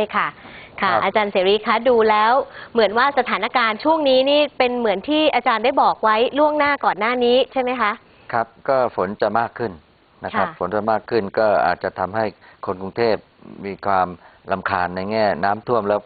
เลยค่ะค่ะ ครับอาจารย์เสรีคะดูแล้วเหมือนว่าสถานการณ์ช่วงนี้นี่เป็นเหมือนที่อาจารย์ได้บอกไว้ล่วงหน้าก่อนหน้านี้ใช่ไหมคะ ครับก็ฝนจะมากขึ้นนะครับ ค่ะ ฝนจะมากขึ้นก็อาจจะทำให้คนกรุงเทพมีความลำคาญในแง่ น้ำท่วมแล้ว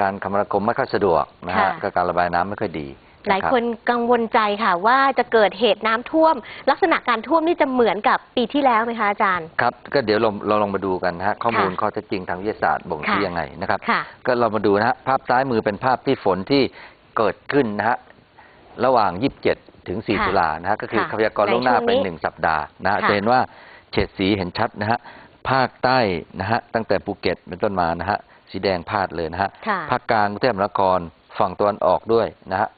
การคมนาคมไม่ค่อยสะดวกนะฮะก็การระบายน้ำไม่ค่อยดี หลายะรับคนกังวลใจค่ะ ว่าจะเกิดเหตุน้ำท่วม ลักษณะการท่วมนี่จะเหมือนกับปีที่แล้วไหมคะอาจารย์ ครับก็เดี๋ยวเราเราลองมาดูกันนะฮะข้อมูลค่ะข้อเท็จจริงทางวิทยาศาสตร์บ่งชี้ค่ะยังไงนะครับ ค่ะก็เรามาดูนะฮะภาพซ้ายมือเป็นภาพที่ฝนที่เกิดขึ้นนะฮะระหว่าง 27 ถึง 4 ค่ะตุลานะฮะก็คือค่ะพยากรณ์ล่วงหน้าในช่วงนี้เป็นหนึ่งสัปดาห์นะฮะค่ะ จะเห็นว่าเฉดสีเห็นชัดนะฮะภาคใต้นะฮะตั้งแต่ภูเก็ตเป็นต้นมานะฮะสีแดงพาดเลยนะฮะ ค่ะ ภาคกลางกรุงเทพมหานครฝั่งตะวันออกด้วยนะฮะ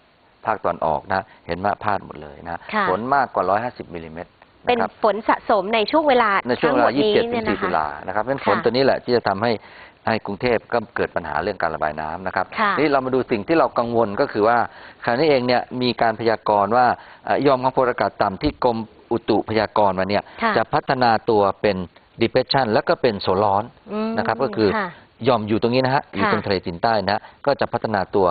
ภาคตะวันออกนะ เห็นว่าพาดหมดเลยนะค่ะฝนมากกว่า 150มิลลิเมตรเป็นนะครับฝนสะสมในช่วงเวลาในช่วงเวลาทั้หมดนี้27 ถึเนี่งยนะ4ตุคะลานะครับเพราะฉะนั้นฝนค่ะตัวนี้แหละที่จะทำให้ให้กรุงเทพก็เกิดปัญหาเรื่องการระบายน้ำนะครับค่ะนี่เรามาดูสิ่งที่เรากังวลก็คือว่าขณะนี้เองเนี่ยมีการพยากรณ์ว่าเอ่อยอมความกดอากาศต่ำที่กรมอุตุพยากรณ์มาเนี่ยค่ะจะพัฒนาตัวเป็น depression แล้วก็เป็นโซนร้อนอืมนะครับก็คือค่ะยอมอยู่ตรงนี้นะฮะอยู่ค่ะตรงทะเลจีนใต้นะฮะก็จะพัฒนาตัว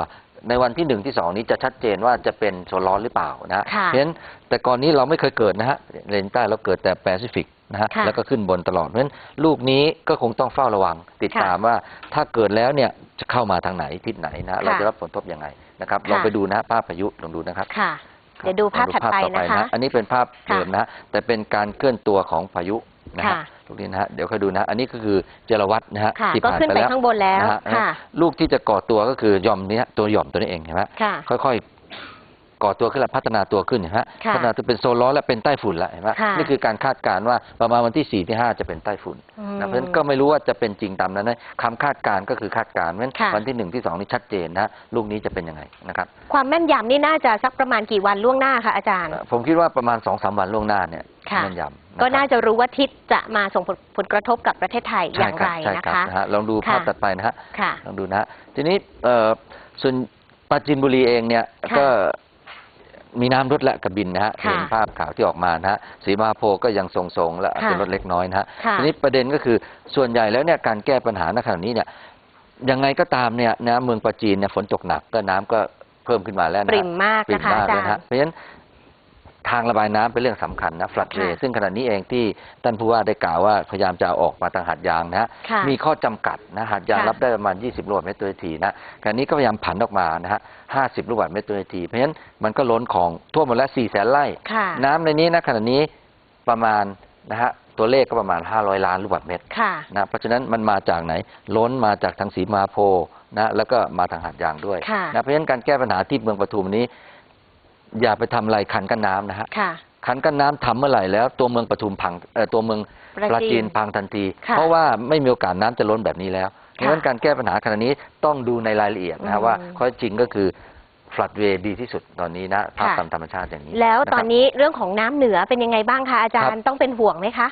ในวันที่หนึ่งที่สองนี้จะชัดเจนว่าจะเป็นโซนร้อนหรือเปล่านะฮะค่ะเพราะฉะนั้นแต่ก่อนนี้เราไม่เคยเกิดนะฮะทะเลจีนใต้เราเกิดแต่แปซิฟิกนะฮะค่ะแล้วก็ขึ้นบนตลอดเพราะฉะนั้นลูกนี้ก็คงต้องเฝ้าระวัง ติดค่ะตามว่าถ้าเกิดแล้วเนี่ยจะเข้ามาทางไหนทิศไหนนะค่ะเราจะรับผลกระทบยังไงนะครับค่ะ ลองไปดูนะฮะภาพพายุลองดูนะครับ ค่ะครับเดี๋ยวดูภาพลองถัดไปต่อนะคะ อันนี้เป็นภาพค่ะเดิมนะฮะแต่เป็นการเคลื่อนตัวของพายุ นะฮะค่ะตรงนี้นะฮะเดี๋ยวค่อยดูนะฮะอันนี้ก็คือเจรวัตนะฮะค่ะที่ก็ผ่านขึ้นไปไปแล้วข้างบนแล้วนะฮะค่ะลูกที่จะก่อตัวก็คือหย่อมเนี้ยตัวหย่อมตัวนี้เองเห็นไหมค่ะค่อยๆ ก่อตัวขึ้นแล้วพัฒนาตัวขึ้นเห็นไหมค่ะพัฒนาตัวเป็นโซนร้อนและเป็นใต้ฝุ่นแล้วเห็นไหมค่ะนี่คือการคาดการณ์ว่าประมาณวันที่สี่ที่ห้าจะเป็นใต้ฝุ่นอืมนะเพราะฉะนั้นก็ไม่รู้ว่าจะเป็นจริงตามนั้นนะคำคาดการณ์ก็คือคาดการณ์เพราะฉะนั้นค่ะวันที่หนึ่งที่สองนี่ชัดเจนนะลูกนี้จะเป็นยังไงนะครับความแม่นยำนี่น่าจะสักประมาณกี่วันล่วงหน้าคะอาจารย์ ผมคิดว่าประมาณสองสามวันล่วงหน้าเนี่ยค่ะแม่นยำก็ะครับน่าจะรู้ว่าทิศจะมาส่งผลผลกระทบกับประเทศไทยอใช่ย่างคไรใช่นะรับคะนะฮะลองดูภาพค่ะตัดไปนะฮะค่ะลองดูนะฮะทีนี้เอ่อส่วนปราจีนบุรีเองเนี่ยค่ะก็ มีน้ำลดและกระบินนะฮะค่ะเห็นภาพข่าวที่ออกมานะฮะสีมาโพก็ยังทรงๆและอาจจะค่ะลดเล็กน้อยนะฮะค่ะทีนี้ประเด็นก็คือส่วนใหญ่แล้วเนี่ยการแก้ปัญหาณขณะนี้เนี่ยยังไงก็ตามเนี่ยนะเมืองปราจีนเนี่ยฝนตกหนักก็น้ำก็เพิ่มขึ้นมาแล้วนะปฮะริ่มมากปริ่นะมคะมากอาจาเลยรนะฮะย์ เพราะฉะนั้น ทางระบายน้ำเป็นเรื่องสำคัญนะฟลัดเวค่ะซึ่งขณะนี้เองที่ท่านผู้ว่าได้กล่าวว่าพยายามจะเอาออกมาทางหาดยางนะฮะค่ะมีข้อจำกัดนะหาดยางค่ะรับได้ประมาณ 20 ลูกบาศก์เมตรต่อนาทีนะขณะนี้ก็พยายามผันออกมานะฮะ 50 ลูกบาศก์เมตรต่อนาที เพราะฉะนั้นมันก็ล้นของทั่วหมดแล้ว 4 แสนไร่ค่ะน้ำในนี้นะขณะนี้ประมาณนะฮะตัวเลขก็ประมาณ 500 ล้านลูกบาศก์เมตรค่ะนะเพราะฉะนั้นมันมาจากไหนล้นมาจากทางสีมาโพนะแล้วก็มาทางหาดยางด้วยค่ะนะเพราะฉะนั้นการแก้ปัญหาที่เมืองปทุมนี้ อย่าไปทำอะไรคันกั้นน้ำนะฮะ ค่ะคันกั้นน้ำทำเมื่อไหร่แล้ว ตัวเมืองปทุมพังเอ่อตัวเมืองปราจีนจีนพังทันที ค่ะเพราะว่าไม่มีโอกาสน้ำจะล้นแบบนี้แล้วเพค่ะราะฉะนั้นการแก้ปัญหาขณะนี้ต้องดูในรายละเอียดนะอืฮะมว่าข้อเท็จจริงก็คือฟลัดเวย์ดีที่สุดตอนนี้นะภาพค่ะ ตามธรรมชาติอย่างนี้แล้วะครับตอนนี้เรื่องของน้ำเหนือเป็นยังไงบ้างคะอาจารย์ต้องเป็นห่วงไหมคะ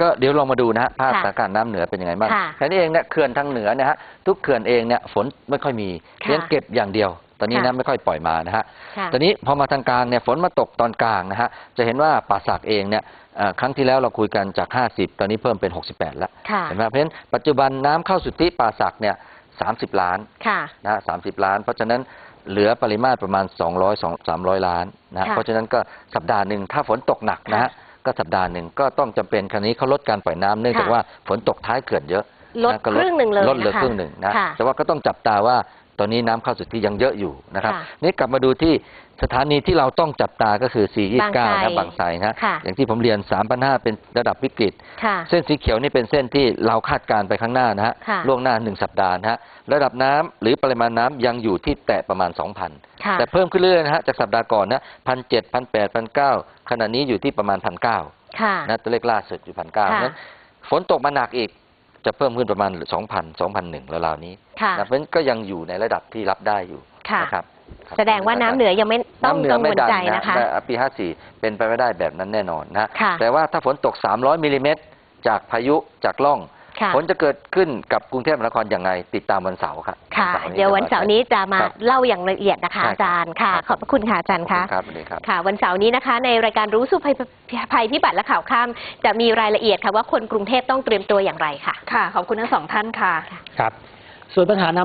ก็เดี๋ยวลองมาดูนะฮะภาพค่ะสถานการณ์น้ำเหนือเป็นยังไงบ้างค่ะแค่นี้เองเนี่ยเขื่อนทางเหนือเนะฮะทุกเขื่อนเองเนี่ยฝนไม่ค่อยมีค่ะ เลี้ยงเก็บอย่างเดียว ตอนนี้ค่ะนะไม่ค่อยปล่อยมานะฮะค่ะตอนนี้พอมาทางกลางเนี่ยฝนมาตกตอนกลางนะฮะจะเห็นว่าป่าสักเองเนี่ยเอ่อครั้งที่แล้วเราคุยกันจาก 50 ตอนนี้เพิ่มเป็น 68 แล้วค่ะเห็นไหมเพราะฉะนั้นปัจจุบันน้ำเข้าสุทธิป่าสักเนี่ย30 ล้านค่ะนะสามสิบล้าน เพราะฉะนั้นเหลือปริมาตรประมาณ 200 2 300 ล้านนะฮะค่ะเพราะฉะนั้นก็สัปดาห์หนึ่งถ้าฝนตกหนักนะฮะค่ะก็สัปดาห์หนึ่งก็ต้องจำเป็นครั้นี้เขาลดการปล่อยน้ำเนื่องจากค่ะว่าฝนตกท้ายเขื่อนเยอะลดนะก็ครึ่งหนึ่งเลยลดเหลือนะคะครึ่งหนึ่งนะค่ะแต่ว่าก็ต้องจับตาว่าต อนนี้น้ำเข้าสุทธิยังเยอะอยู่นะครับค่ะนี่กลับมาดูที่สถานีที่เราต้องจับตาก็คือ 429 นะบางไทรนะค่ะอย่างที่ผมเรียน 3,500 เป็นระดับวิกฤตค่ะเส้นสีเขียวนี่เป็นเส้นที่เราคาดการณ์ไปข้างหน้านะฮะค่ะล่วงหน้าหนึ่งสัปดาห์นะฮะระดับน้ำหรือปริมาณน้ำยังอยู่ที่แตะประมาณ 2,000ค่ะแต่เพิ่มขึ้นเรื่อยๆนะฮะจากสัปดาห์ก่อนนะพันเจ็ดพันแปดพันเก้าขณะนี้อยู่ที่ประมาณพันเก้าค่ะนะตัวเลขล่าสุดอยู่พันเก้าค่ะนั้นฝนตกมาหนักอีกจะเพิ่มขึ้นประมาณ 2,000 2,001ราวๆนี้ค่ะ นะเพราะฉะนั้นก็ยังอยู่ในระดับที่รับได้อยู่ค่ะ นะครับครับแสดงว่าน้ำเหนือยังไม่ต้องน้ำเหนืกัองวไม่ลดันใจนะนะคะแต่ปี 54 เป็นไปไม่ได้แบบนั้นแน่นอนนะค่ะแต่ว่าถ้าฝนตก 300มิลลิเมตรจากพายุจากล่อง ค่ะ ฝนจะเกิดขึ้นกับกรุงเทพมหานครอย่างไรติดตามวันเสาร์ครับค่ะสาร์เดี๋ยววันเสาร์นี้จะมาครับ เล่าอย่างละเอียดนะคะ ใช่ครับอาจารย์ค่ะ ครับ ขอบพระคุณค่ะอาจารย์ขอบคะณครับสวัสดีครับ ค่ะ วันเสาร์นี้นะคะ ในรายการรู้สู้ภัยภัยพิบัติและข่าวค่ำจะมีรายละเอียดค่ะว่าคนกรุงเทพต้องเตรียมตัวอย่างไรค่ะ ค่ะ ขอบคุณทั้งสองท่านค่ะ ครับ ส่วนปัญหาน้ำ